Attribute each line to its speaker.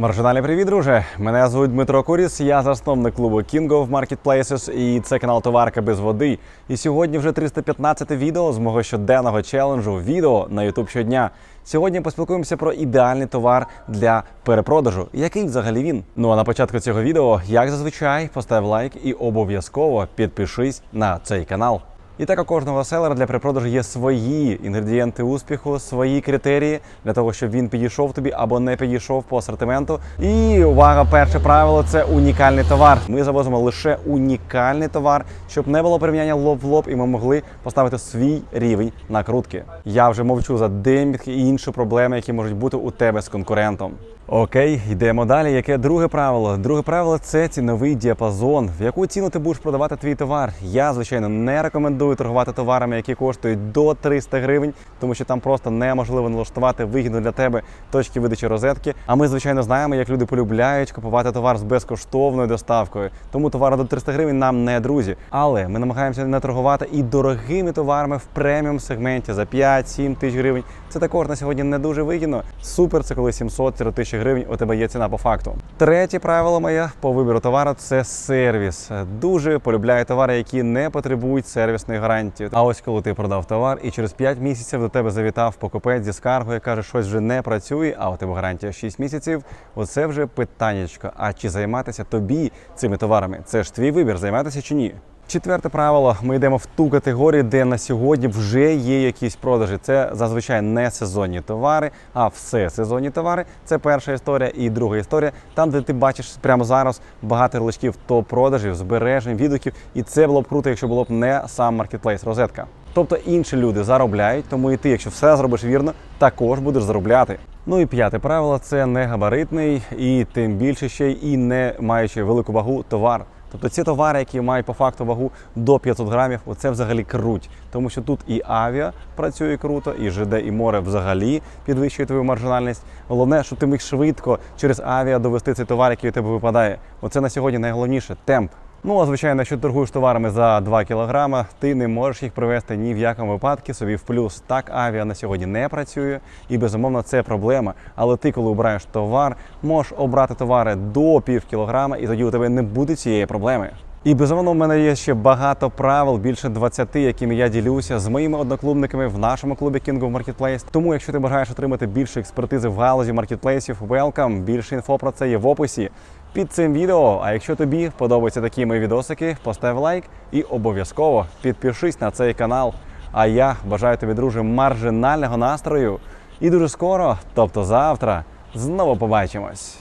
Speaker 1: Маржинальний привіт, друже! Мене звуть Дмитро Куріс, я засновник клубу King of Marketplaces і це канал Товарка без води. І сьогодні вже 315 відео з мого щоденного челенджу відео на YouTube щодня. Сьогодні поспілкуємося про ідеальний товар для перепродажу. Який взагалі він? Ну а на початку цього відео, як зазвичай, постав лайк і обов'язково підпишись на цей канал. І так у кожного селера для перепродажу є свої інгредієнти успіху, свої критерії для того, щоб він підійшов тобі або не підійшов по асортименту. І увага, перше правило це унікальний товар. Ми завозимо лише унікальний товар, щоб не було порівняння лоб в лоб, і ми могли поставити свій рівень накрутки. Я вже мовчу за демпінг і інші проблеми, які можуть бути у тебе з конкурентом. Окей, йдемо далі. Яке друге правило? Друге правило це ціновий діапазон. В яку ціну ти будеш продавати твій товар? Я, звичайно, не рекомендую торгувати товарами, які коштують до 300 гривень, тому що там просто неможливо налаштувати вигідно для тебе точки видачі розетки. А ми, звичайно, знаємо, як люди полюбляють купувати товар з безкоштовною доставкою. Тому товари до 300 гривень нам не друзі. Але ми намагаємося не торгувати і дорогими товарами в преміум сегменті за 5-7 тисяч гривень. Це також на сьогодні не дуже вигідно. Супер, це коли 700 тисяч гривень у тебе є ціна по факту. Третє правило моє по вибору товару це сервіс. Дуже полюбляю товари, які не потребують сервісної гарантії. А ось коли ти продав товар, і через 5 місяців до тебе завітав покупець зі скаргою, каже, щось вже не працює, а у тебе гарантія 6 місяців. Оце вже питаннячко. А чи займатися тобі цими товарами? Це ж твій вибір, займатися чи ні? Четверте правило: ми йдемо в ту категорію, де на сьогодні вже є якісь продажі. Це зазвичай не сезонні товари, а все сезонні товари. Це перша історія. І друга історія, там, де ти бачиш прямо зараз багато ярличків топ-продажів, збережень, відгуків. І це було б круто, якщо було б не сам маркетплейс, розетка. Тобто інші люди заробляють, тому і ти, якщо все зробиш вірно, також будеш заробляти. Ну і п'яте правило це не габаритний і тим більше ще й і не маючи велику вагу товар. Тобто ці товари, які мають по факту вагу до 500 грамів, оце взагалі круть. Тому що тут і авіа працює круто, і ЖД, і море взагалі підвищує твою маржинальність. Головне, щоб ти міг швидко через авіа довести цей товар, який у тебе випадає. Оце на сьогодні найголовніше темп. Ну а звичайно, якщо торгуєш товарами за 2 кілограми, ти не можеш їх привезти ні в якому випадку собі в плюс. Так авіа на сьогодні не працює, і безумовно це проблема. Але ти, коли обираєш товар, можеш обрати товари до пів кілограма, і тоді у тебе не буде цієї проблеми. І безумовно, в мене є ще багато правил, більше 20, якими я ділюся з моїми одноклубниками в нашому клубі King of Marketplace. Тому, якщо ти бажаєш отримати більше експертизи в галузі маркетплейсів, welcome, більше інфо про це є в описі під цим відео. А якщо тобі подобаються такі мої відосики, постав лайк і обов'язково підпишись на цей канал. А я бажаю тобі, друже, маржинального настрою. І дуже скоро, тобто завтра, знову побачимось.